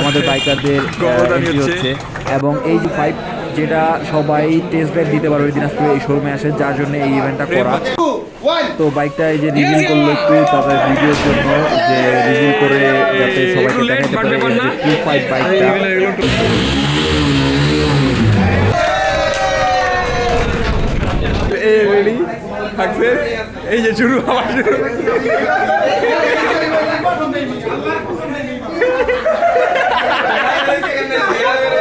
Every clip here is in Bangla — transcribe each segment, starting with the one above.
আমাদের বাইকারদের হচ্ছে। এবং এই যে ফাইভ যেটা সবাই টেস্ট ড্রাইভ দিতে পারবে দিনাজপুরে এই শোরুমে আসে যার জন্য এই ইভেন্টটা করা। তো বাইকটা এই যে রিভিউ করল একটু তাদের ভিডিওর জন্য যে রিভিউ করে যাতে সবাইকে দেখাতে পারে টু ফাইভ বাইকটা রেডি এই যে শুরু আবার শুরু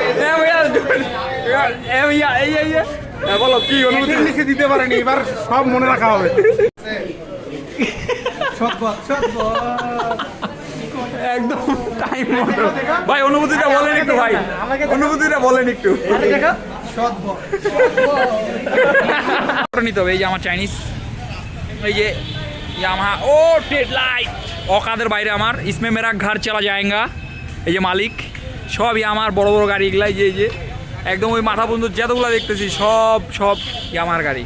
এ ভাইয়া, এ ভাইয়া, এই, এই, এই। এ বলো কি অনুভূতি? নিচে দিতে পারেনি এবার সব মনে রাখা হবে। একদম টাইম মতো। ভাই অনুভূতিটা বলেন একটু ভাই। অনুভূতিটা বলেন একটু। নিতে হবে এই যে আমার চাইনিজ এই যে ও টেড লাইট অকাদের বাইরে আমার ইসমে মেরা ঘর চলা যায়গা। এই যে মালিক সব আমার বড় বড় গাড়ি এগুলাই যে এই যে। একদম ওই মাথা বন্ধু যতগুলো দেখতেছি সব সব আমার গাড়ি।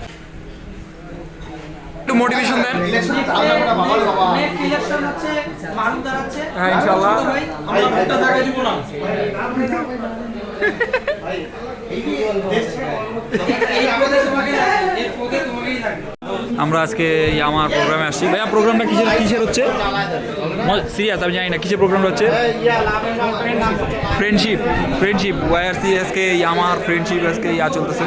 একটু মোটিভেশন দেন। হ্যাঁ ইনশাল্লাহ আমরা আজকে আমার প্রোগ্রামে আসছি। ভাইয়া প্রোগ্রামটা কিসের কিসের হচ্ছে? সিরিয়াস আমি জানি না, কিসের প্রোগ্রামটা হচ্ছে? ফ্রেন্ডশিপ ফ্রেন্ডশিপ ওয়ার সি আজকে আমার ফ্রেন্ডশিপ আজকে ইয়া চলতেছে।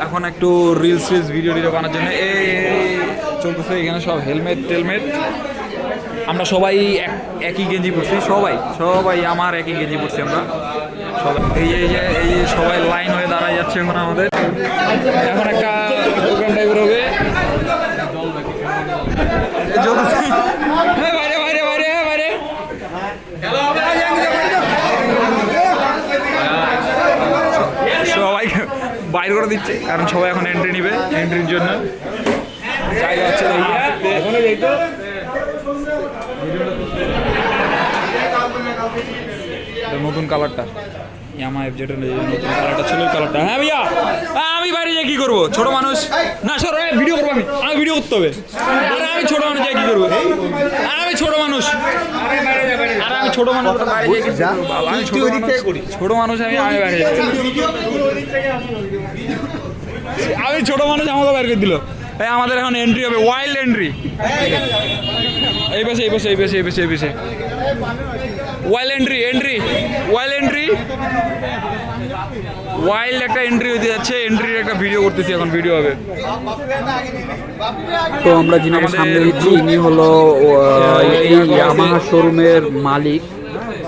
এখন একটু রিলস রিলস ভিডিও টিডিও বানার জন্য। এই চলতেছে এখানে সব হেলমেট টেলমেট আমরা সবাই এক- একই গেঞ্জি পরছি, সবাই সবাই আমার একই গেঞ্জি পড়ছি আমরা। সবাই এই এই যে এই যে সবাই লাইন হয়ে দাঁড়ায় যাচ্ছে এখন আমাদের। এখন একটা প্রোগ্রাম টাইপের হবে? এই চলতেছে এই বাইরে করে দিচ্ছে, কারণ সবাই এখন এন্ট্রি নিবে এন্ট্রির জন্য। নতুন কালারটা ইয়ামা এফ জেড নতুন কালারটা ছিল কালারটা হ্যাঁ ভাইয়া আমি বাইরে যাই কি করব? ছোট মানুষ। না সর ভিডিও করব আমি। আমি ভিডিও করতে হবে। আরে আমি ছোট মানুষ যাই কি করব? আমি ছোট মানুষ। আরে আমি ছোট মানুষ। বাইরে যাই আমি ছোট মানুষ আমি আমি বাইরে যাই। আমি ছোট মানুষ আমাকে বের করে দিল। এই আমাদের এখন এন্ট্রি হবে ওয়াইল্ড এন্ট্রি এই পাশে এই পাশে এই পাশে এই পাশে এই পাশে। Wild entry entry wild entry wild একটা এন্ট্রি হতে যাচ্ছে এন্ট্রির একটা ভিডিও করতেছি এখন ভিডিও হবে। তো আমরা আমাদের সামনে দিচ্ছি ইনি হলো এই ইয়ামাহা শোরুমের মালিক।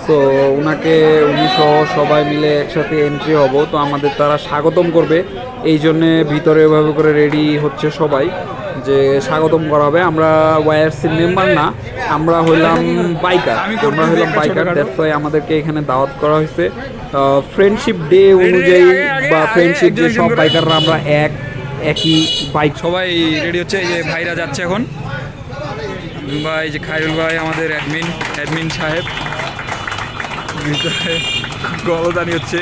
তো ওনাকে উনি সহ সবাই মিলে একসাথে এন্ট্রি হব। তো আমাদের তারা স্বাগতম করবে। এই জন্যে ভিতরে এভাবে করে রেডি হচ্ছে সবাই। যে স্বাগতম করা হবে, আমরা ওয়াইআরসির মেম্বার না, আমরা হইলাম বাইকার আমি আমরা হইলাম বাইকার। দ্যাটস ওয়াই আমাদেরকে এখানে দাওয়াত করা হয়েছে। ফ্রেন্ডশিপ ডে অনুযায়ী বা ফ্রেন্ডশিপ ডে সব বাইকাররা আমরা এক, একই বাইক সবাই রেডি হচ্ছে, এই যে ভাইরা যাচ্ছে এখন। ভাই যে খায়রুল ভাই, আমাদের অ্যাডমিন অ্যাডমিন সাহেব। গলদানি হচ্ছে।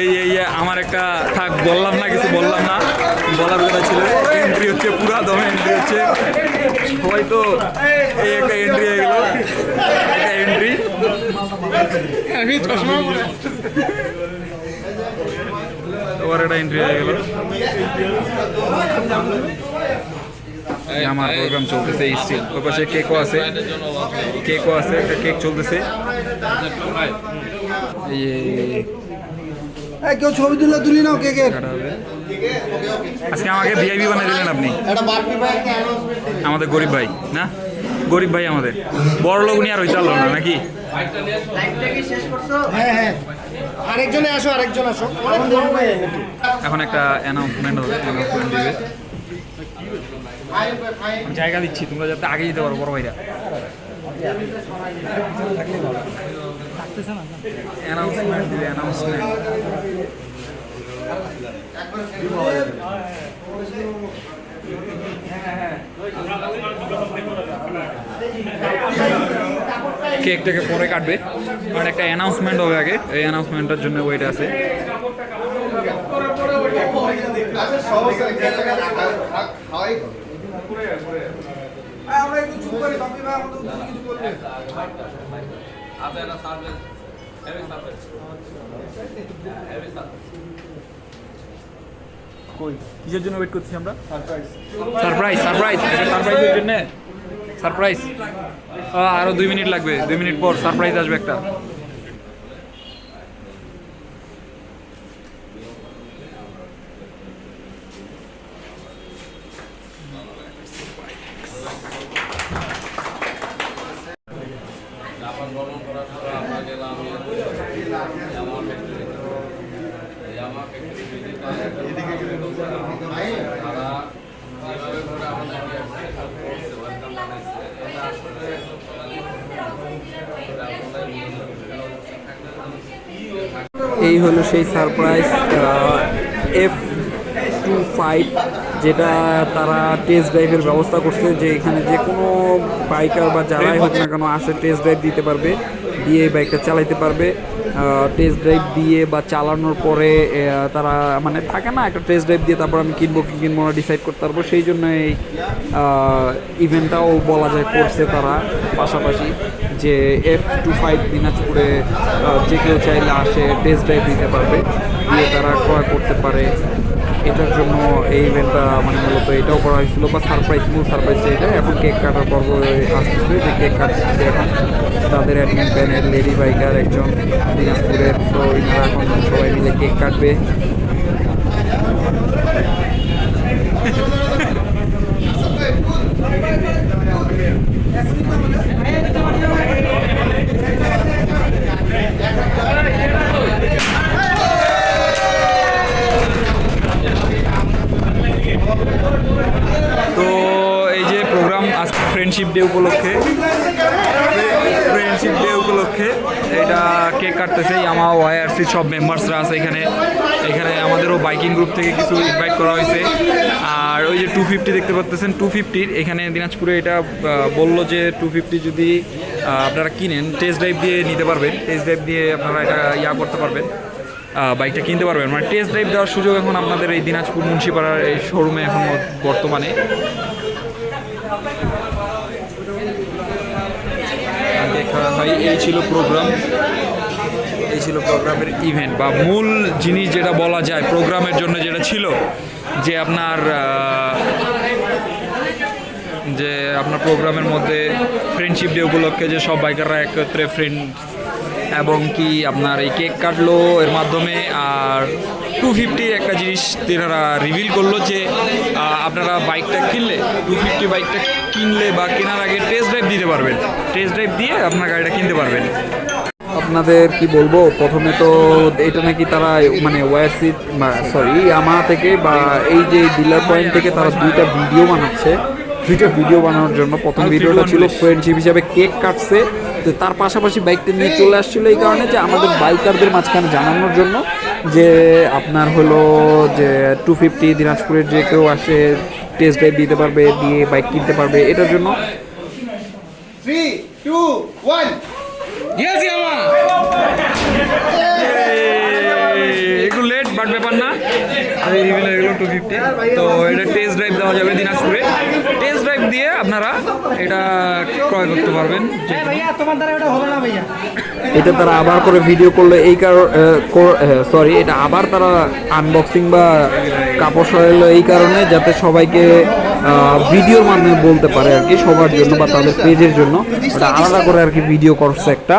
এই এই আমার একটা থাক বললাম না কিছু বললাম না। বলার কথা ছিল এন্ট্রি হচ্ছে পুরা দমে এন্ট্রি হচ্ছে। সবাই তো এই একটা এন্ট্রি হয়ে গেল। একটা এন্ট্রি তোমার একটা এন্ট্রি হয়ে গেল। এই আমার প্রোগ্রাম চলতেছে স্টিল ওই পাশে কেকও আছে। কেকও আছে একটা কেক চলতেছে। কেউ ছবি তুলে তুলি নাও কে কে? কাটা হবে। আজকে আমাকে ভিআইপি বানিয়ে দিলেন আপনি। আমাদের গরিব ভাই না? গরিব ভাই আমাদের। বড় লোক নিয়ে আর ওই চাললো না নাকি? হ্যাঁ হ্যাঁ। আরেকজনে আসো আরেকজন আসো। এখন একটা অ্যানাউন্সমেন্ট হবে অ্যানাউন্সমেন্ট দিবে। জায়গা দিচ্ছি তোমরা যাতে আগে যেতে পারো বড় ভাইরা। অ্যানাউন্সমেন্ট দিবে অ্যানাউন্সমেন্ট কেকটাকে পরে কাটবে কারণ একটা অ্যানাউন্সমেন্ট হবে আগে। এই অ্যানাউন্সমেন্টের জন্য ওয়েট আছে। কই? কিসের জন্য ওয়েট করছি আমরা? সারপ্রাইজ সারপ্রাইজ সারপ্রাইজের জন্য? সারপ্রাইজ আরও দুই মিনিট লাগবে দুই মিনিট পর সারপ্রাইজ আসবে একটা। এই হলো সেই সারপ্রাইজ এফ টু ফাইভ যেটা তারা টেস্ট ড্রাইভের ব্যবস্থা করছে যে এখানে যে কোনো বাইকার বা যারাই হোক না কেন আসে টেস্ট ড্রাইভ দিতে পারবে, দিয়ে বাইকটা চালাইতে পারবে। টেস্ট ড্রাইভ দিয়ে বা চালানোর পরে তারা মানে থাকে না একটা টেস্ট ড্রাইভ দিয়ে তারপর আমি কিনবো কি কিনবো না ডিসাইড করতে পারব, সেই জন্য এই ইভেন্টটাও বলা যায় করছে তারা পাশাপাশি। যে এফ টু ফাইভ দিনাজপুরে যে কেউ চাইলে আসে টেস্ট ড্রাইভ দিতে পারবে। দিয়ে তারা ক্রয় করতে পারে। এটার জন্য এই ইভেন্টটা মানে মূলত এটাও করা হয়েছিল। বা সারপ্রাইজ মূল সারপ্রাইজটা এটা, এখন কেক কাটার পর্ব আসতেছে। যে কেক কাটছে এখন। তাদের অ্যাডমিন প্যানেল লেডি বাইকার একজন দিনাজপুরের। তো এখন সবাই মিলে কেক কাটবে তো এই যে প্রোগ্রাম আজ ফ্রেন্ডশিপ ডে উপলক্ষে। ফ্রেন্ডশিপ ডে উপলক্ষে এটা কেক কাটতেছে আমার ওয়াইআরসি সব মেম্বার্সরা আছে এখানে। এখানে আমাদেরও বাইকিং গ্রুপ থেকে কিছু ইনভাইট করা হয়েছে। আর ওই যে টু ফিফটি দেখতে পাচ্তেছেন টু ফিফটির এখানে দিনাজপুরে এটা বলল যে টু ফিফটি যদি আপনারা কিনেন টেস্ট ড্রাইভ দিয়ে নিতে পারবেন। টেস্ট ড্রাইভ দিয়ে আপনারা এটা ইয়া করতে পারবেন। বাইকটা কিনতে পারবেন। মানে টেস্ট ড্রাইভ দেওয়ার সুযোগ এখন আপনাদের এই দিনাজপুর মুন্সিপাড়ার এই শোরুমে এখন বর্তমানে। দেখা হয়, এই ছিল প্রোগ্রাম এই ছিল প্রোগ্রামের ইভেন্ট বা মূল জিনিস যেটা বলা যায় প্রোগ্রামের জন্য যেটা ছিল, যে আপনার যে আপনার প্রোগ্রামের মধ্যে ফ্রেন্ডশিপ ডে উপলক্ষে যে সব বাইকাররা একত্রে ফ্রেন্ড এবং কি আপনার এই কেক কাটলো এর মাধ্যমে আর টু ফিফটির একটা জিনিস তেনারা রিভিল করল যে আপনারা বাইকটা কিনলে টু ফিফটি বাইকটা কিনলে বা কেনার আগে টেস্ট ড্রাইভ দিতে পারবেন। টেস্ট ড্রাইভ দিয়ে আপনার গাড়িটা কিনতে পারবেন। আপনাদের কি বলব প্রথমে তো এটা নাকি তারা মানে ওয়ারসি সরি আমা থেকে বা এই যে ডিলার পয়েন্ট থেকে তারা দুইটা ভিডিও বানাচ্ছে। দুইটা ভিডিও বানানোর জন্য প্রথম ভিডিওটা ছিল ফ্রেন্ডশিপ হিসাবে কেক কাটছে। তো তার পাশাপাশি বাইকটা নিয়ে চলে আসছিল এই কারণে যে আমাদের বাইকারদের মাঝখানে জানানোর জন্য যে আপনার হলো যে টু ফিফটি দিনাজপুরের যে কেউ আসে টেস্ট ড্রাইভ দিতে পারবে দিয়ে বাইক কিনতে পারবে এটার জন্য থ্রি টু ওয়ান একটু লেট বাট ব্যাপার না। রিভিল টু ফিফটি তো এটা টেস্ট ড্রাইভ দেওয়া যাবে দিনাজপুরে। টেস্ট ড্রাইভ দিয়ে আপনারা এটা ক্রয় করতে পারবেন। যে ভাইয়া তোমার দ্বারা এটা হবে না ভাইয়া। এটা তারা আবার করে ভিডিও করলে এই কারণ সরি এটা আবার তারা আনবক্সিং বা কাপড় সরাইলো এই কারণে যাতে সবাইকে ভিডিওর মাধ্যমে বলতে পারে আর কি, সবার জন্য বা তাদের পেজের জন্য। ওটা আলাদা করে আর কি ভিডিও করছে একটা।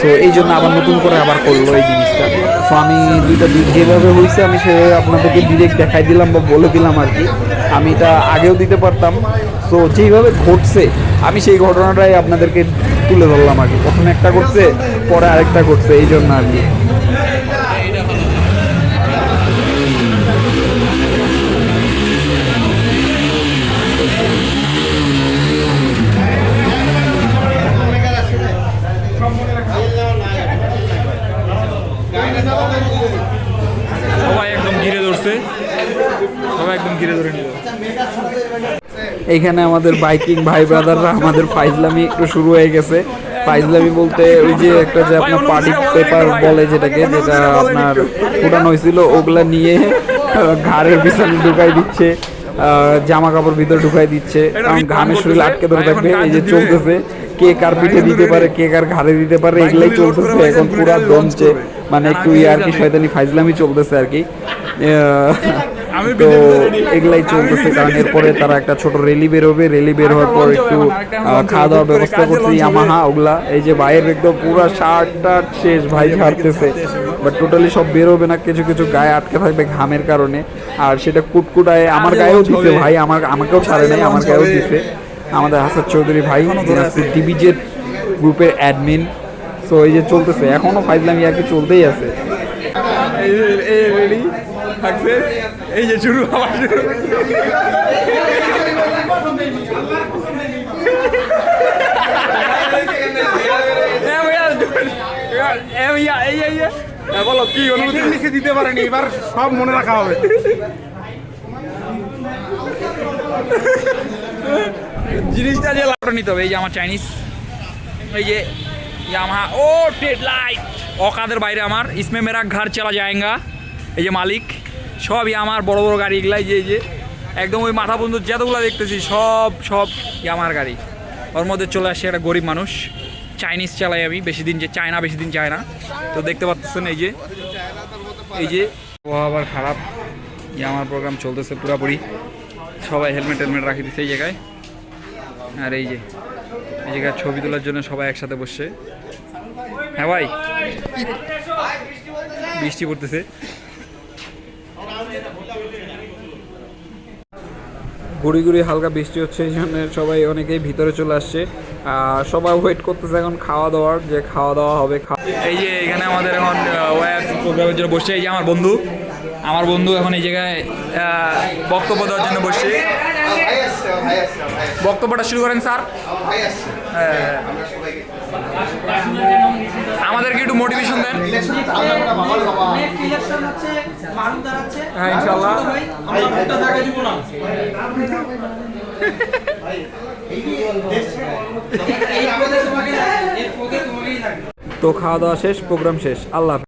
তো এই জন্য আবার নতুন করে আবার করল এই জিনিসটা। তো আমি দুইটা দিক যেভাবে হয়েছে আমি সেভাবে আপনাদেরকে ডিরেক্ট দেখাই দিলাম বা বলে দিলাম আর কি। আমি এটা আগেও দিতে পারতাম। তো যেইভাবে ঘটছে, আমি সেই ঘটনাটাই আপনাদেরকে তুলে ধরলাম আর কি। প্রথমে একটা করছে পরে আরেকটা করছে এই জন্য আর কি। সবাই একদম ঘিরে ধরে নিল। এইখানে আমাদের বাইকিং ভাই ব্রাদাররা আমাদের ফাইজলামি একটু শুরু হয়ে গেছে। ফাইজলামি বলতে ওই যে একটা যে আপনার পার্টি পেপার বলে যেটাকে যেটা আপনার ফুটানো হয়েছিল ওগুলা নিয়ে ঘাড়ের পিছনে ঢুকাই দিচ্ছে জামা কাপড় ভিতরে ঢুকাই দিচ্ছে। কারণ ঘামের শরীর আটকে ধরে এখন থাকবে এই যে চলতেছে। কে কার পিঠে দিতে পারে কে কার ঘাড়ে দিতে পারে এগুলাই গুলি চলতেছে এখন পুরা দমছে মানে একটু ইয়ার কি শয়তানি ফাইজলামি চলতেছে আর কি। তো এগুলাই চলতেছে কারণ এরপরে তারা একটা ছোট রেলি বের হবে রেলি বের হওয়ার পর একটু খাওয়া দাওয়ার ব্যবস্থা করছে ইয়ামাহা ওগুলা। এই যে বাইরের একদম পুরো শার্ট টার্ট শেষ ভাই ঝাড়তেছে। বাট টোটালি সব বের হবে না কিছু কিছু গায়ে আটকে থাকবে ঘামের কারণে। আর সেটা কুটকুটায় আমার গায়েও দিছে ভাই আমার আমাকেও ছাড়ে নাই আমার গায়েও দিছে। আমাদের হাসান চৌধুরী ভাই, দিনাজপুর আছে। ডিবিজের গ্রুপের অ্যাডমিন সো এই যে চলতেছে, এখনও ফাইজলামি আর চলতেই আছে রেডি থাকছে এই যে শুরু আবার শুরু বলো কি অনুভূতি নিচে দিতে পারেনি এবার সব মনে রাখা হবে জিনিসটা যে লাউটা নিতে হবে, এই যে আমার চাইনিজ এই যে ইয়ামাহা ও টেড লাইট অকাদের বাইরে আমার, ইসমে মেরা ঘর চালা যায়গা এই যে মালিক সব আমার বড় বড় গাড়ি, এগুলাই যে যে, একদম ওই মাথা বন্ধু যতগুলো দেখতেছি, সব সব আমার গাড়ি। ওর মধ্যে চলে আসছে একটা গরিব মানুষ চাইনিজ চালাই আমি, বেশি দিন যে চায়না বেশি দিন চায় না। তো দেখতে পাচ্ছেন এই যে এই যে আবার খারাপ যে আমার প্রোগ্রাম চলতেছে পুরাপুরি। সবাই হেলমেট টেলমেট রাখি দিচ্ছে এই জায়গায়। আর এই যে, এই জায়গায় ছবি তোলার জন্য সবাই একসাথে বসছে। হ্যাঁ ভাই, বৃষ্টি পড়তেছে। গুড়ি গুড়ি হালকা বৃষ্টি হচ্ছে, এই জন্য সবাই অনেকেই ভিতরে চলে আসছে। আর সবাই ওয়েট করতেছে এখন খাওয়া দাওয়ার, যে খাওয়া দাওয়া হবে এই যে এখানে আমাদের এখন প্রোগ্রামের জন্য বসছে, এই যে আমার বন্ধু। আমার বন্ধু এখন এই জায়গায় বক্তব্য দেওয়ার জন্য বসছে। বক্তব্যটা শুরু করেন, স্যার হ্যাঁ। আমাদেরকে একটু মোটিভেশন দেন হ্যাঁ তো খাওয়া দাওয়া শেষ, প্রোগ্রাম শেষ আল্লাহ।